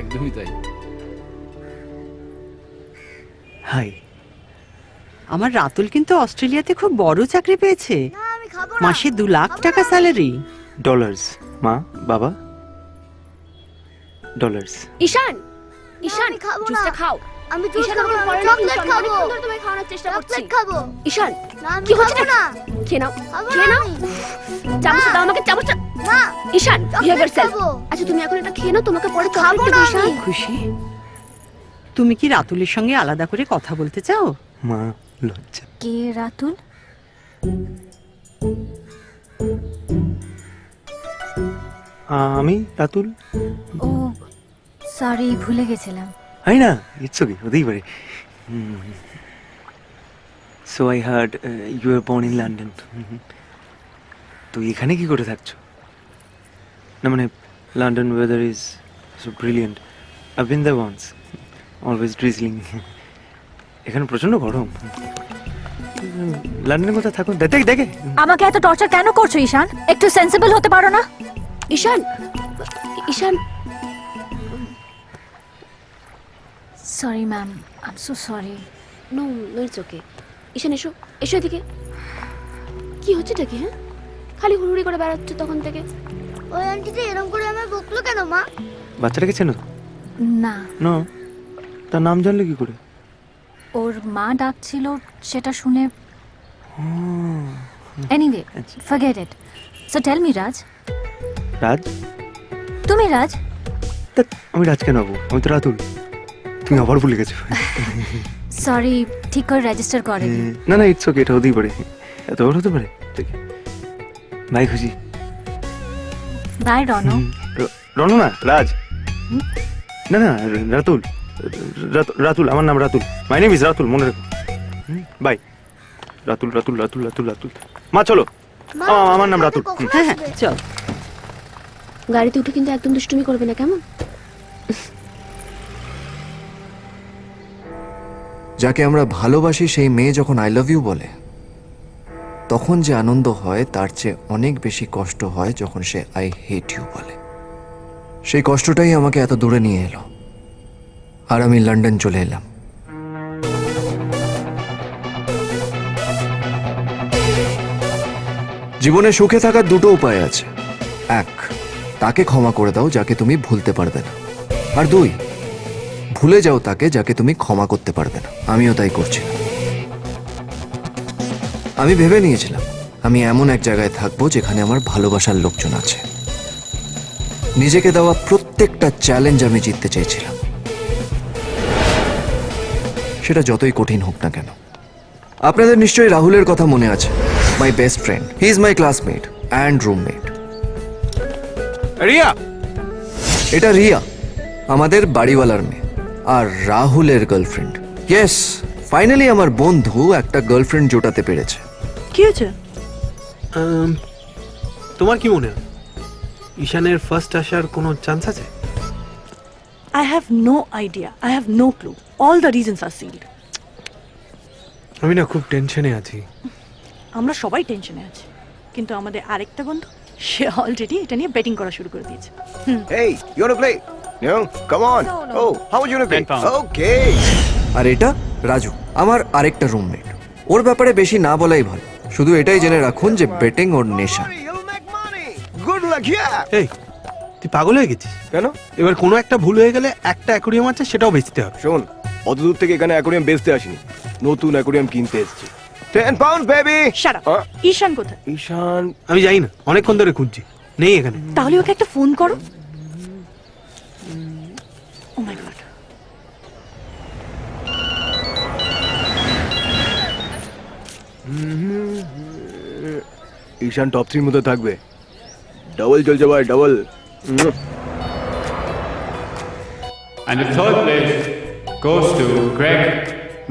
একদমই তাই। হাই আমার রাতুল কিন্তু অস্ট্রেলিয়াতে খুব বড় চাকরি পেয়েছে। মাসে দু লাখ টাকা স্যালারি। ডলার্স মা বাবা? ডলার্স। ঈশান ঈশান। জুসটা খাও। আমি জুস খাব না, চকলেট খাব। তোমায় খাওয়ানোর চেষ্টা করছি। চকলেট খাব। ঈশান কি হচ্ছে? না। খেয়ে নাও। খাব খেয়ে না নাও। চামচটা দাও আমাকে চামচটা ঈশান বিহেভ ইয়োরসেলফ আচ্ছা তুমি এখন এটা খেয়ে নাও তোমাকে পরে খাব না আমি। খুশি? তুমি কি রাতুলের সঙ্গে আলাদা করে কথা বলতে চাও? মা লজ্জা। কে রাতুল? আমি রাতুল। ও সরি ভুলে গেছিলাম। হাই না ইটস ওকে হতেই পারে। So I heard you are born in London তো এখানে কি করে থাকছো? না মানে London weather is so brilliant I been the once always drizzling এখানে প্রচণ্ড গরম। লন্ডনে কোথায় থাকুন দেখ দেখে। আমাকে এত টর্চার কেন করছ ঈশান? একটু সেন্সিবল হতে পারো না? Ishaan! Ishaan! Sorry ma'am I am so sorry no no it's okay Ishaan এসো। এসো এদিকে। কি হচ্ছে এটা কি হ্যাঁ? খালি হুড়ুড়ি করে বেড়াচ্ছে তখন থেকে। ওই আন্টিটা এরকম করে আমায় বকলো কেন মা? বাচ্চাটাকে চেনো না। না। তার নাম জানলে কি করে? ওর মা ডাকছিল সেটা শুনে anyway. Forget it so tell me Raj Raj? তুমি রাজ আমি রাজ কেন হব আমি তো রাতুল। তুমি আবার ভুলে গেছো। সরি ঠিক করে রেজিস্টার করেনি। না না ইটস ওকে এটা হতেই পারে। এত বড় হতে পারে? ঠিক ভাই খুশি। বাই রনো র- না রাজ না না রাতুল রাতুল আমার নাম Ratul my name is Ratul মনে রেখো। বাই রাতুল রাতুল রাতুল রাতুল রাতুল মা চলো। আমার নাম রাতুল হ্যাঁ হ্যাঁ চল। গাড়িতে উঠে কিন্তু একদম দুষ্টুমি করবে না কেমন? যাকে আমরা ভালোবাসি সেই মেয়ে যখন আই লাভ ইউ বলে। তখন যে আনন্দ হয়, তার চেয়ে অনেক বেশি কষ্ট হয় যখন সে আই হেট ইউ বলে। সেই কষ্টটাই আমাকে এত দূরে নিয়ে এলো। আর আমি লন্ডন চলে এলাম। জীবনে সুখে থাকার দুটো উপায় আছে। এক, তাকে ক্ষমা করে দাও, যাকে তুমি ভুলতে পারবে না। আর দুই, ভুলে যাও তাকে, যাকে তুমি ক্ষমা করতে পারবে না। আমিও তাই করছি। না। আমি ভেবে নিয়েছিলাম আমি এমন এক জায়গায় থাকব যেখানে আমার ভালোবাসার লোকজন আছে। নিজেকে দেওয়া প্রত্যেকটা চ্যালেঞ্জ আমি জিততে চেয়েছিলাম। সেটা যতই কঠিন হোক না কেন। আপনাদের নিশ্চয়ই রাহুলের কথা মনে আছে। My best friend he is my classmate and roommate Riya! এটা রিয়া আমাদের বাড়িওয়ালার মেয়ে আর রাহুলের গার্লফ্রেন্ড ইয়েস ফাইনালি আমার বন্ধু একটা গার্লফ্রেন্ড জোটাতে পেরেছে। কি হয়েছে তোমার কি মনে হয় ঈশানের ফার্স্ট আসার কোনো চান্স আছে I have no idea. I have no clue. All the reasons are sealed. আমি না খুব টেনশনে আছি আমরা সবাই টেনশনে আছি কিন্তু আমাদের আরেকটা বন্ধু সে অলরেডি এটা নিয়ে ব্যাটিং করা শুরু করে দিয়েছে Hey, you wanna play? No? Come on. Oh, how would you wanna play? Okay. আর এটা রাজু আমার আরেকটা রুমমেট ওর ব্যাপারে বেশি না বলাই ভালো শুধু এটাই জেনে রাখুন যে বেটিং ওর নেশা. এই তুই পাগল হয়ে গেছিস? কেন? এবার কোনো একটা ভুল হয়ে গেলে একটা অ্যাকোরিয়াম আছে সেটাও বেচতে হবে। শোন অত দূর থেকে এখানে অ্যাকোরিয়াম বেচতে আসিনি। নতুন অ্যাকোরিয়াম কিনতে এসেছি। Ten pound baby shut Ishaan কোথায়? ঈশান? আমি যাই না অনেকক্ষণ ধরে খুঁজছি। নেই এখানে। তাহলে ওকে একটা ফোন করো। ঈশান টপ থ্রির মধ্যে থাকবে ডবল চলছে ভাই double And the third place goes to Greg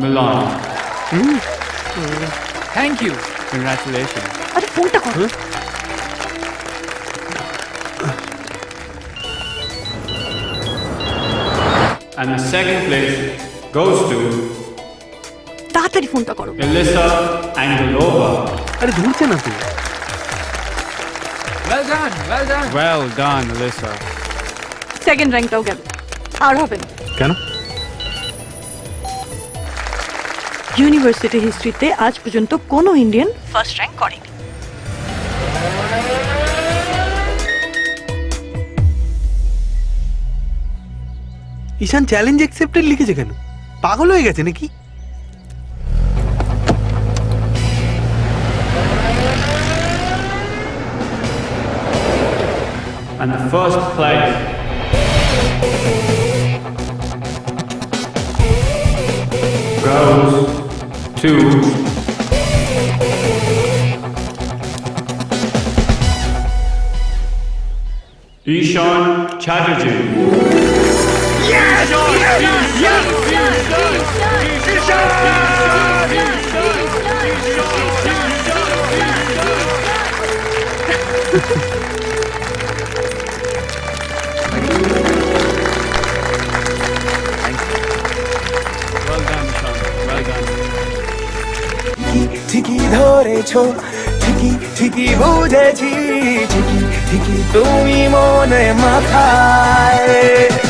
Milan. Thank you Congratulations. আরে ফোনটা করো And the second place goes to তাড়াতাড়ি ফোনটা করো Elisa Angelova. আরে ধরছে না তুই well done well done Well done, Elisa. Second র্যাঙ্কটাও গেল আর হবে না কেন? ইউনিভার্সিটি হিস্ট্রিতে আজ পর্যন্ত কোনো ইন্ডিয়ান ফার্স্ট র্যাঙ্ক করেনি। ঈশান চ্যালেঞ্জ অ্যাকসেপ্টেড লিখেছে কেন? পাগল হয়ে গেছে নাকি? and the first place goes to Ishan Chatterjee. Yes! Ishan! Yes! Yes! Ishan! Ishan! Ishan! Ishan! ঠিকই ধরেছ ঠিকই ঠিকই বুঝেছি ঠিকই ঠিকই তুমি মনে মাথায়।